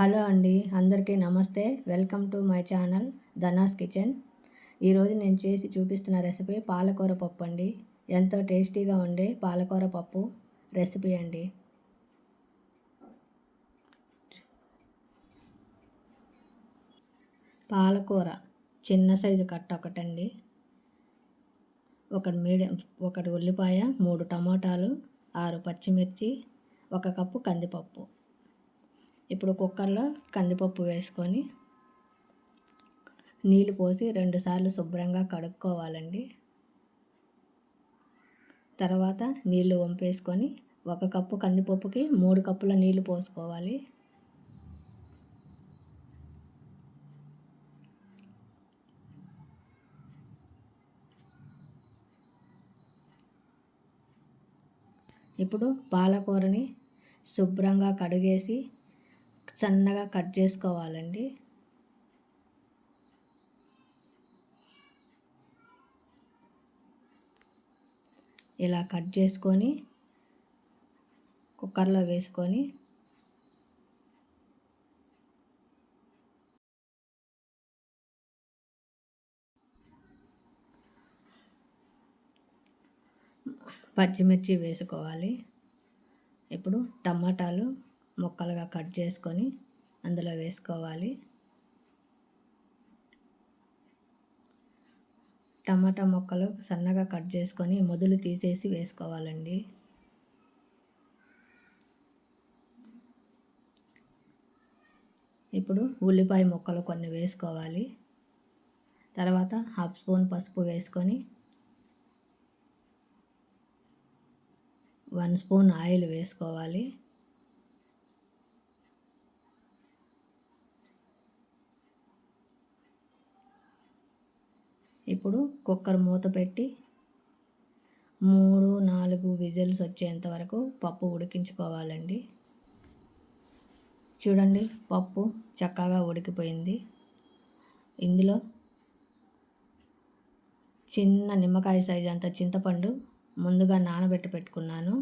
Hello అండి అందరికీ నమస్తే. Welcome to my channel Dhana's kitchen. ఈరోజు నేను చేసి చూపిస్తున్న రెసిపీ పాలకూర పప్పు అండి. ఎంతో టేస్టీగా ఉండే పాలకూర పప్పు రెసిపీ అండి. పాలకూర చిన్న సైజు కట్ట ఒకటండి. ఒకటి మీడియం ఒకటి ఉల్లిపాయ మూడు టమాటాలు ఆరు పచ్చిమిర్చి ఒక కప్పు కందిపప్పు. ఇప్పుడు కుక్కర్లో కందిపప్పు వేసుకొని నీళ్ళు పోసి రెండుసార్లు శుభ్రంగా కడుక్కోవాలండి. తర్వాత నీళ్ళు వంపేసుకొని ఒక కప్పు కందిపప్పుకి మూడు కప్పుల నీళ్ళు పోసుకోవాలి. ఇప్పుడు పాలకూరని శుభ్రంగా కడిగేసి సన్నగా కట్ చేసుకోవాలండి. ఇలా కట్ చేసుకొని కుక్కర్లో వేసుకొని పచ్చిమిర్చి వేసుకోవాలి. ఇప్పుడు టమాటాలు ముక్కలుగా కట్ చేసుకొని అందులో వేసుకోవాలి. టమాటా ముక్కలు సన్నగా కట్ చేసుకొని మొదలు తీసేసి వేసుకోవాలండి. ఇప్పుడు ఉల్లిపాయ ముక్కలు కొన్ని వేసుకోవాలి. తర్వాత హాఫ్ స్పూన్ పసుపు వేసుకొని వన్ స్పూన్ ఆయిల్ వేసుకోవాలి. ఇప్పుడు కుక్కర్ మూత పెట్టి మూడు నాలుగు విజిల్స్ వచ్చేంత వరకు పప్పు ఉడికించుకోవాలండి. చూడండి పప్పు చక్కగా ఉడికిపోయింది. ఇందులో చిన్న నిమ్మకాయ సైజు అంత చింతపండు ముందుగా నానబెట్టి పెట్టుకున్నాను.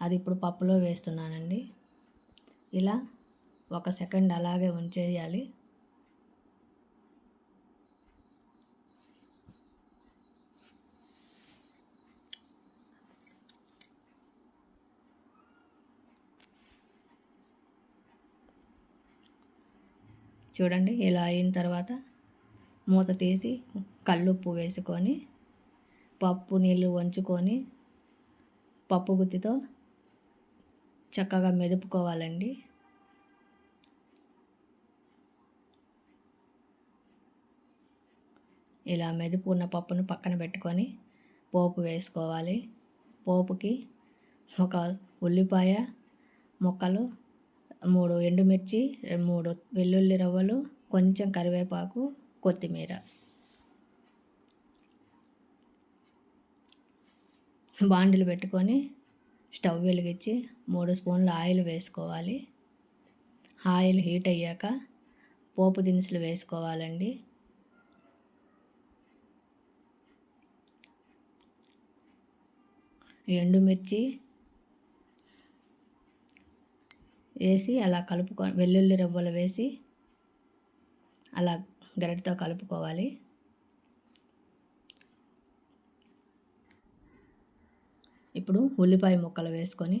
అది ఇప్పుడు పప్పులో వేస్తున్నానండి. ఇలా ఒక సెకండ్ అలాగే ఉంచేయాలి. చూడండి ఇలా అయిన తర్వాత మూత తీసి కల్లుప్పు వేసుకొని పప్పు నీళ్ళు వంచుకొని పప్పు గుత్తితో చక్కగా మెదుపుకోవాలండి. ఇలా మెదుపు ఉన్న పప్పును పక్కన పెట్టుకొని పోపు వేసుకోవాలి. పోపుకి ఒక ఉల్లిపాయ ముక్కలు మూడు ఎండుమిర్చి మూడు వెల్లుల్లి రవ్వలు కొంచెం కరివేపాకు కొత్తిమీర. బాండిలు పెట్టుకొని స్టవ్ వెలిగించి మూడు స్పూన్ల ఆయిల్ వేసుకోవాలి. ఆయిల్ హీట్ అయ్యాక పోపు దినుసులు వేసుకోవాలండి. ఎండుమిర్చి వేసి అలా కలుపుకో వెల్లుల్లి రవ్వలు వేసి అలా గరిటతో కలుపుకోవాలి. ఇప్పుడు ఉల్లిపాయ ముక్కలు వేసుకొని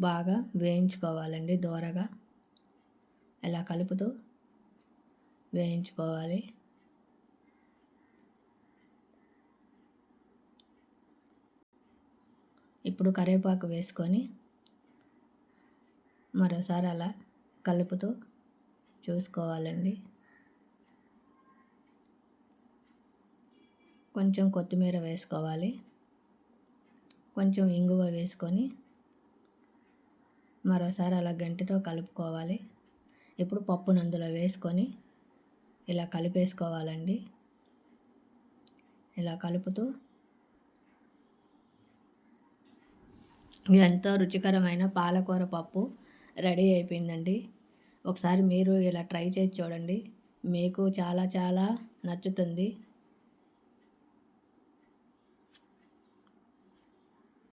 బాగా వేయించుకోవాలండి దోరగా. ఇలా కలుపుతూ వేయించుకోవాలి. ఇప్పుడు కరివేపాకు వేసుకొని మరోసారి అలా కలుపుతూ చూసుకోవాలండి. కొంచెం కొత్తిమీర వేసుకోవాలి. కొంచెం ఇంగువ వేసుకొని మరోసారి అలా గంటితో కలుపుకోవాలి. ఇప్పుడు పప్పును అందులో వేసుకొని ఇలా కలిపేసుకోవాలండి. ఇలా కలుపుతూ ఎంతో రుచికరమైన పాలకూర పప్పు రెడీ అయిపోయిందండి. ఒకసారి మీరు ఇలా ట్రై చేసి చూడండి. మీకు చాలా చాలా నచ్చుతుంది.